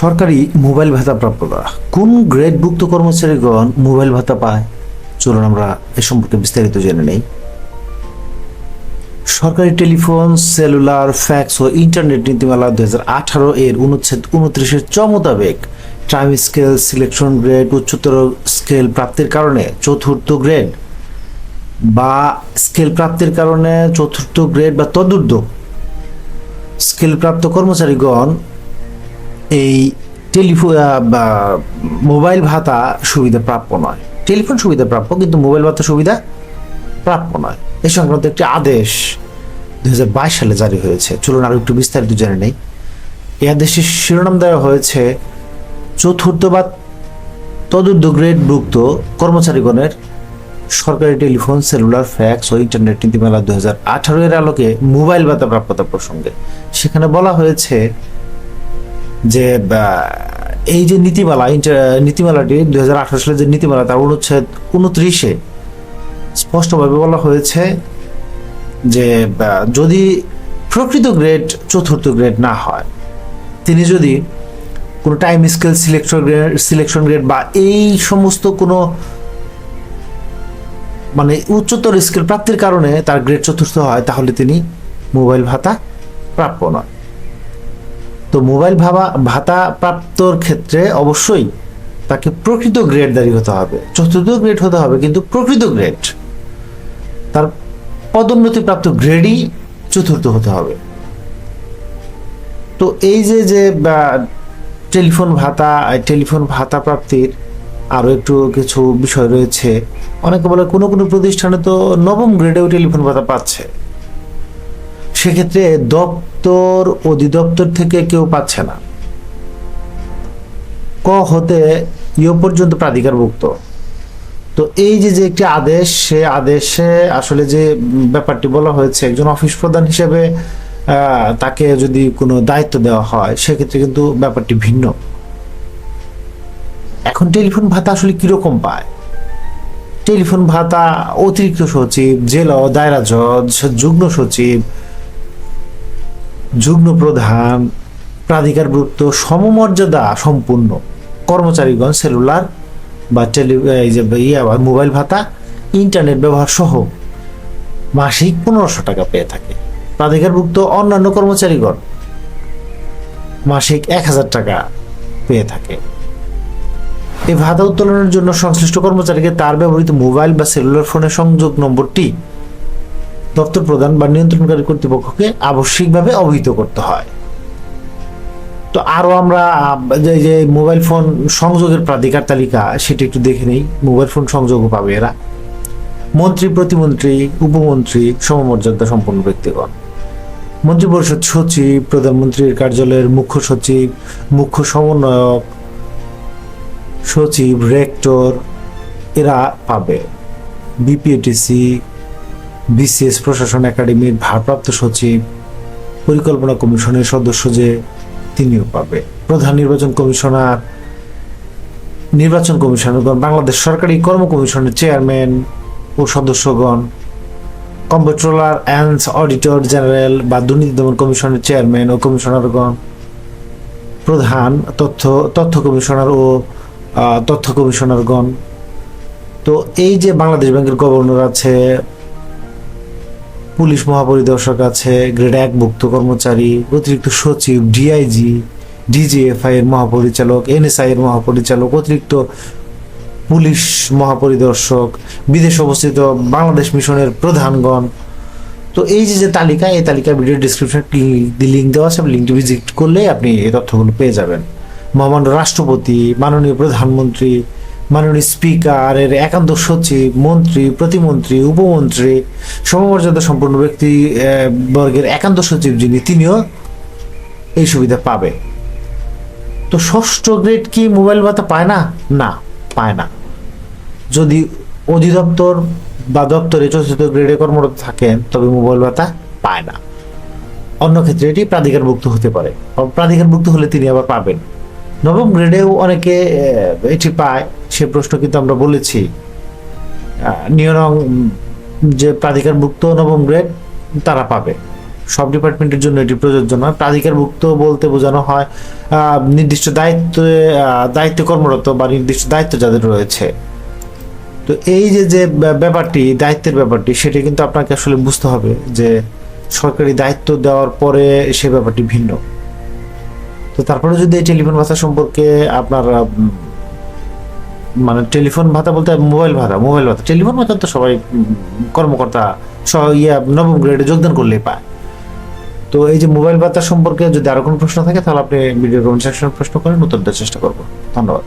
সরকারি মোবাইল ভাতা প্রাপ্যতা কোন গ্রেডভুক্ত কর্মচারীগণ মোবাইল ভাতা পায়? চলুন আমরা এ সম্পর্কে বিস্তারিত জেনে নেই। সরকারি টেলিফোন, সেলুলার, ফ্যাক্স ও ইন্টারনেট নীতিমালা দু আঠারো এর অনুচ্ছেদ উনত্রিশের চ মোতাবেক টাইম স্কেল, সিলেকশন গ্রেড, উচ্চতর স্কেল প্রাপ্তির কারণে চতুর্থ গ্রেড বা স্কেল প্রাপ্তির কারণে চতুর্থ গ্রেড বা তদুর্ধ স্কেলপ্রাপ্ত কর্মচারীগণ এই টেলিফোন বা মোবাইল ভাতা সুবিধা প্রাপ্য নয়। টেলিফোন সুবিধা প্রাপ্য, কিন্তু মোবাইল ভাতা সুবিধা প্রাপ্য নয়। এই সংক্রান্ত একটি আদেশ দু হাজার বাইশ সালে জারি হয়েছে। চলুন আরও একটু বিস্তারিত জেনে নেই। এই আদেশের শিরোনাম দেওয়া হয়েছে, চতুর্থ বা তদুর্ধ গ্রেডভুক্ত কর্মচারীগণের সরকারি টেলিফোন, সেলুলার, ফ্যাক্স ও ইন্টারনেট নীতিমালা দু হাজার আঠারো এর আলোকে মোবাইল ভাতা প্রাপ্যতা প্রসঙ্গে। সেখানে বলা হয়েছে যে এই যে নীতিমালা নীতিমালাটি দুই হাজার আঠারো সালের যে নীতিমালা, তার অনুচ্ছেদ উনত্রিশে স্পষ্টভাবে বলা হয়েছে যে যদি প্রকৃত গ্রেড চতুর্থ গ্রেড না হয়, তিনি যদি কোনো time scale selection grade selection grade বা এই সমস্ত কোনো মানে উচ্চতর স্কেল প্রাপ্তির কারণে তার গ্রেড চতুর্থ হয়, তাহলে তিনি মোবাইল ভাতা প্রাপ্য নয় তো মোবাইল ভাবা, ভাতা প্রাপ্তর ক্ষেত্রে অবশ্যই তাকে প্রকৃত গ্রেড গ্রেডদারি হতে হবে। চতুর্থ গ্রেড হতে হবে, কিন্তু প্রকৃত গ্রেড তার পদোন্নতি প্রাপ্ত গ্রেডই চতুর্থ হতে হবে। তো এই যে যে টেলিফোন ভাতা টেলিফোন ভাতা প্রাপ্তির আরও একটু কিছু বিষয় রয়েছে। অনেকে বলে কোনো কোনো প্রতিষ্ঠানে তো নবম গ্রেডেও টেলিফোন ভাতা পাচ্ছে। সেক্ষেত্রে দপ্তর অধিদপ্তর থেকে কেউ পাচ্ছে না। ক হতে ইয় পর্যন্ত প্রাধিকারভুক্ত। তো এই যে যে একটি আদেশ, সে আদেশে আসলে যে ব্যাপারটি বলা হয়েছে, একজন অফিস প্রধান হিসেবে তাকে যদি কোনো দায়িত্ব দেওয়া হয়, সেক্ষেত্রে কিন্তু ব্যাপারটি ভিন্ন। এখন টেলিফোন ভাতা আসলে কীরকম পায়? টেলিফোন ভাতা অতিরিক্ত সচিব, জেলা দায়রা জজ, যুগ্ম সচিব যুগ্ম প্রধান প্রাধিকারভুক্ত, সমমর্যাদা সম্পূর্ণ, কর্মচারীগণ, সেলুলার বা টেলি, এই যে ইয়ে মোবাইল ভাতা, ইন্টারনেট ব্যবহার সহ মাসিক পনেরোশো টাকা পেয়ে থাকে। প্রাধিকারভুক্ত অন্যান্য কর্মচারীগণ মাসিক এক হাজার টাকা পেয়ে থাকে। এই ভাতা উত্তোলনের জন্য সংশ্লিষ্ট কর্মচারীকে তার ব্যবহৃত মোবাইল বা সেলুলার ফোনের সংযোগ নম্বরটি দপ্তর প্রদান বা নিয়ন্ত্রণকারী কর্তৃপক্ষকে আবশ্যিকভাবে অবহিত করতে হয়। তো আরও আমরা, যে যে মোবাইল ফোন সংযোগের প্রাধিকার তালিকা, সেটা একটু দেখে নেই। মোবাইল ফোন সংযোগও পাবে এরা। মন্ত্রী, প্রতিমন্ত্রী, উপমন্ত্রী, সমমর্যাদা সম্পন্ন ব্যক্তিগণ। মন্ত্রিপরিষদ সচিব, প্রধানমন্ত্রীর কার্যালয়ের মুখ্য সচিব, মুখ্য সমন্বয়ক, সচিব, রেক্টর, এরা পাবে। বিপিএটিসি বিসিএস প্রশাসন একাডেমির ভারপ্রাপ্ত সচিব, পরিকল্পনা কমিশনের সদস্য যে তিনিও পাবে। প্রধান নির্বাচন কমিশনার, নির্বাচন কমিশনারগণ, বাংলাদেশ সরকারি কর্ম কমিশনের চেয়ারম্যান ও সদস্যগণ কম্পিউটার অ্যান্ড অডিটর জেনারেল বা দুর্নীতি দমন কমিশনের চেয়ারম্যান ও কমিশনারগণ, প্রধান তথ্য তথ্য কমিশনার ও তথ্য কমিশনারগণ। তো এই যে বাংলাদেশ ব্যাংকের গভর্নর আছে পুলিশ মহাপরিদর্শক আছে, গ্রেড এক ভুক্ত কর্মচারী, অতিরিক্ত সচিব ডিআইজি ডিজিএফআই এর মহাপরিচালক এনএসআই এর মহাপরিচালক, অতিরিক্ত পুলিশ মহাপরিদর্শক, বিদেশে অবস্থিত বাংলাদেশ মিশনের প্রধানগণ। তো এই যে যে তালিকা এই তালিকা ভিডিও ডিসক্রিপশন লিঙ্ক দেওয়া আছে লিঙ্কটি ভিজিট করলে আপনি এই তথ্যগুলো পেয়ে যাবেন। মহামান্য রাষ্ট্রপতি, মাননীয় প্রধানমন্ত্রী মাননীয় স্পিকার এর একান্ত সচিব, মন্ত্রী, প্রতিমন্ত্রী, উপমন্ত্রী সমমর্যাদা সম্পন্ন ব্যক্তি বর্গের একান্ত সচিব যিনি, তিনিও এই সুবিধা পাবে। তো ষষ্ঠ গ্রেড কি মোবাইল ভাতা পায় না? না, পায় না। যদি অধিদপ্তর বা দপ্তরে চতুর্থ গ্রেডে কর্মরত থাকেন, তবে মোবাইল ভাতা পায় না। অন্য ক্ষেত্রে এটি প্রাধিকারভুক্ত হতে পারে। প্রাধিকারভুক্ত হলে তিনি আবার পাবেন। নবম গ্রেডেও অনেকে এটি পায়। সে প্রশ্ন কিন্তু আমরা বলেছি। উম, যে প্রাধিকারভুক্ত নবম গ্রেড তারা পাবে। সব ডিপার্টমেন্টের জন্য এটি প্রযোজ্য নয়। প্রাধিকারভুক্ত বলতে বোঝানো হয় নির্দিষ্ট দায়িত্ব দায়িত্বে কর্মরত বা নির্দিষ্ট দায়িত্ব যাদের রয়েছে। তো এই যে যে ব্যা- ব্যাপারটি দায়িত্বের ব্যাপারটি সেটা কিন্তু আপনাকে আসলে বুঝতে হবে যে সরকারি দায়িত্ব দেওয়ার পরে সে ব্যাপারটি ভিন্ন। তো তারপরে যদি এই টেলিফোন ভাষা সম্পর্কে আপনার মানে টেলিফোন ভাতা বলতে মোবাইল ভাতা মোবাইল ভাতা। টেলিফোন ভাতা তো সবাই কর্মকর্তা ইয়া, নবম গ্রেডে যোগদান করলেই পায়। তো এই যে মোবাইল ভাতা সম্পর্কে যদি আরও কোনো প্রশ্ন থাকে, তাহলে আপনি ভিডিও কমেন্ট সেকশনে প্রশ্ন করেন, উত্তর দেওয়ার চেষ্টা করব। ধন্যবাদ।